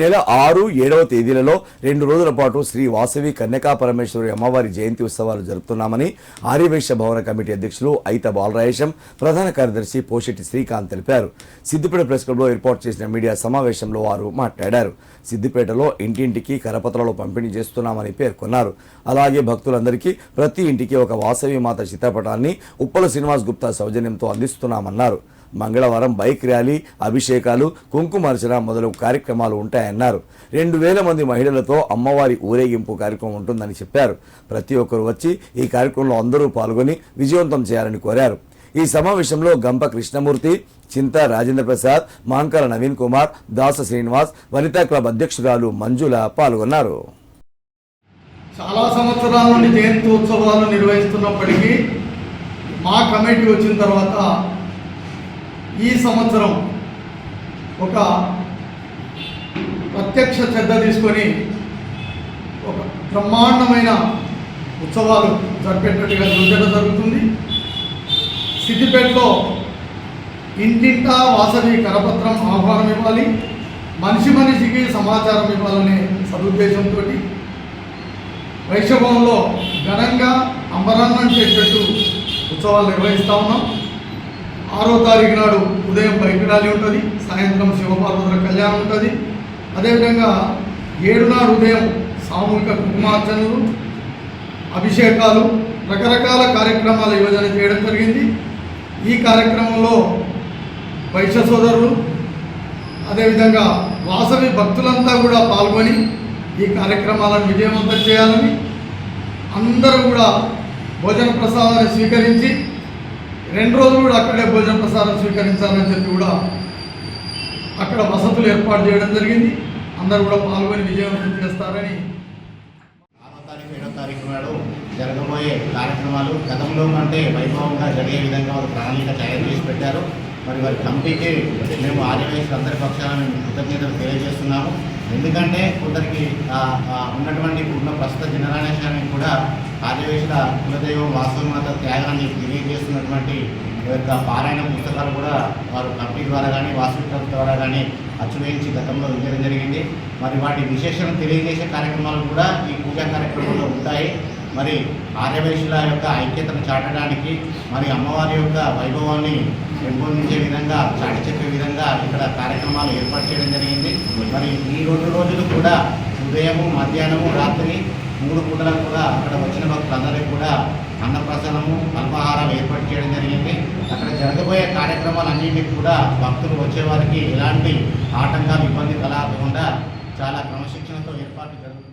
నెల ఆరు ఏడవ తేదీలలో రెండు రోజుల పాటు శ్రీ వాసవి కన్యకా పరమేశ్వరి అమ్మవారి జయంతి ఉత్సవాలు జరుపుతున్నామని ఆర్యవేశ భవన కమిటీ అధ్యక్షులు అయిత బాలరాయేశం ప్రధాన కార్యదర్శి పోషెట్టి శ్రీకాంత్ తెలిపారు. సిద్దిపేట ప్రెస్ క్లబ్లో ఏర్పాటు చేసిన మీడియా సమావేశంలో వారు మాట్లాడారు. సిద్దిపేటలో ఇంటింటికి కరపత్రాలు పంపిణీ చేస్తున్నామని పేర్కొన్నారు. అలాగే భక్తులందరికీ ప్రతి ఇంటికి ఒక వాసవి మాత చిత్రపటాన్ని ఉప్పల శ్రీనివాస్ గుప్తా సౌజన్యంతో అందిస్తున్నామన్నారు. మంగళవారం బైక్ ర్యాలీ అభిషేకాలు కుంకుమార్చన మొదలగు కార్యక్రమాలు ఉంటాయన్నారు. రెండు వేల మంది మహిళలతో అమ్మవారి ఊరేగింపు కార్యక్రమం ఉంటుందని చెప్పారు. ప్రతి ఒక్కరు వచ్చి ఈ కార్యక్రమంలో అందరూ పాల్గొని విజయవంతం చేయాలని కోరారు. ఈ సమావేశంలో గంప కృష్ణమూర్తి చింత రాజేంద్ర ప్రసాద్ మాంకర నవీన్ కుమార్ దాస శ్రీనివాస్ వనితా క్లబ్ అధ్యక్షురాలు మంజుల పాల్గొన్నారు. చాలా సంవత్సరాల నుండి జయంతి ఉత్సవాలు నిర్వహిస్తున్నప్పటికీ మా కమిటీ వచ్చిన తర్వాత ఈ సంవత్సరం ఒక ప్రత్యక్ష శ్రద్ధ తీసుకొని ఒక బ్రహ్మాండమైన ఉత్సవాలు జరిపేటట్టుగా యోజన జరుగుతుంది. సిద్దిపేటలో ఇంటింటా వాసవి కరపత్రం ఆహ్వానం ఇవ్వాలి. మనిషి మనిషికి సమాచారం ఇవ్వాలనే సదుద్దేశంతో వైశ్వభవన్లో ఘనంగా అంబరాన్నం చేసేట్టు ఉత్సవాలు నిర్వహిస్తా ఉన్నాం. ఆరో తారీఖు నాడు ఉదయం బైక్ ర్యాలీ ఉంటుంది సాయంత్రం శివపార్వతుల కళ్యాణం ఉంటుంది. అదేవిధంగా ఏడు నాడు ఉదయం సామూహిక కుంకుమార్చనలు అభిషేకాలు రకరకాల కార్యక్రమాల యోజన చేయడం జరిగింది. ఈ కార్యక్రమంలో వైశ్య సోదరులు అదేవిధంగా వాసవి భక్తులంతా కూడా పాల్గొని ఈ కార్యక్రమాలను విజయవంతం చేయాలని అందరూ కూడా భోజన ప్రసాదాన్ని స్వీకరించి రెండు రోజులు కూడా అక్కడే భోజన ప్రసారం స్వీకరించాలని చెప్పి కూడా అక్కడ వసతులు ఏర్పాటు చేయడం జరిగింది. అందరూ కూడా పాల్గొని విజయవంతం చేస్తారని. ఆరో తారీఖు ఏడో తారీఖు నాడు జరగబోయే కార్యక్రమాలు గతంలో కంటే వైభవంగా జరిగే విధంగా వారు ప్రణాళిక తయారు చేసి పెట్టారు. మరి వారి కమిటీకి మేము ఆర్యవయసులు అందరి పక్షాన మేము కృతజ్ఞతలు తెలియజేస్తున్నాము. ఎందుకంటే కొందరికి ఆ, ఆ, ఉన్నటువంటి ఉన్న ప్రస్తుత జనరేషన్ కూడా ఆర్యవయసుల కులదైవం వాస్తవమాత త్యాగాన్ని తెలియజేస్తున్నటువంటి యొక్క పారాయణ పుస్తకాలు కూడా వారు కమిటీ ద్వారా కానీ వాస్తవిక ద్వారా కానీ అచ్చువేయించి గతంలో ఇవ్వడం జరిగింది. మరి వాటి విశేషం తెలియజేసే కార్యక్రమాలు కూడా ఈ పూజా కార్యక్రమంలో ఉంటాయి. మరి ఆర్యవైశ్యుల యొక్క ఐక్యతను చాటడానికి మరి అమ్మవారి యొక్క వైభవాన్ని పెంపొందించే విధంగా చాటి చెప్పే విధంగా ఇక్కడ కార్యక్రమాలు ఏర్పాటు చేయడం జరిగింది. మరి ఈ రెండు రోజులు కూడా ఉదయము మధ్యాహ్నము రాత్రి మూడు పూటలకు కూడా అక్కడ వచ్చిన భక్తులందరికీ కూడా అన్నప్రసన్నము అల్పాహారాలు ఏర్పాటు చేయడం జరిగింది. అక్కడ జరగబోయే కార్యక్రమాలన్నింటికి కూడా భక్తులు వచ్చేవారికి ఎలాంటి ఆటంకాలు ఇబ్బంది కలగకుండా చాలా క్రమశిక్షణతో ఏర్పాట్లు జరుగుతుంది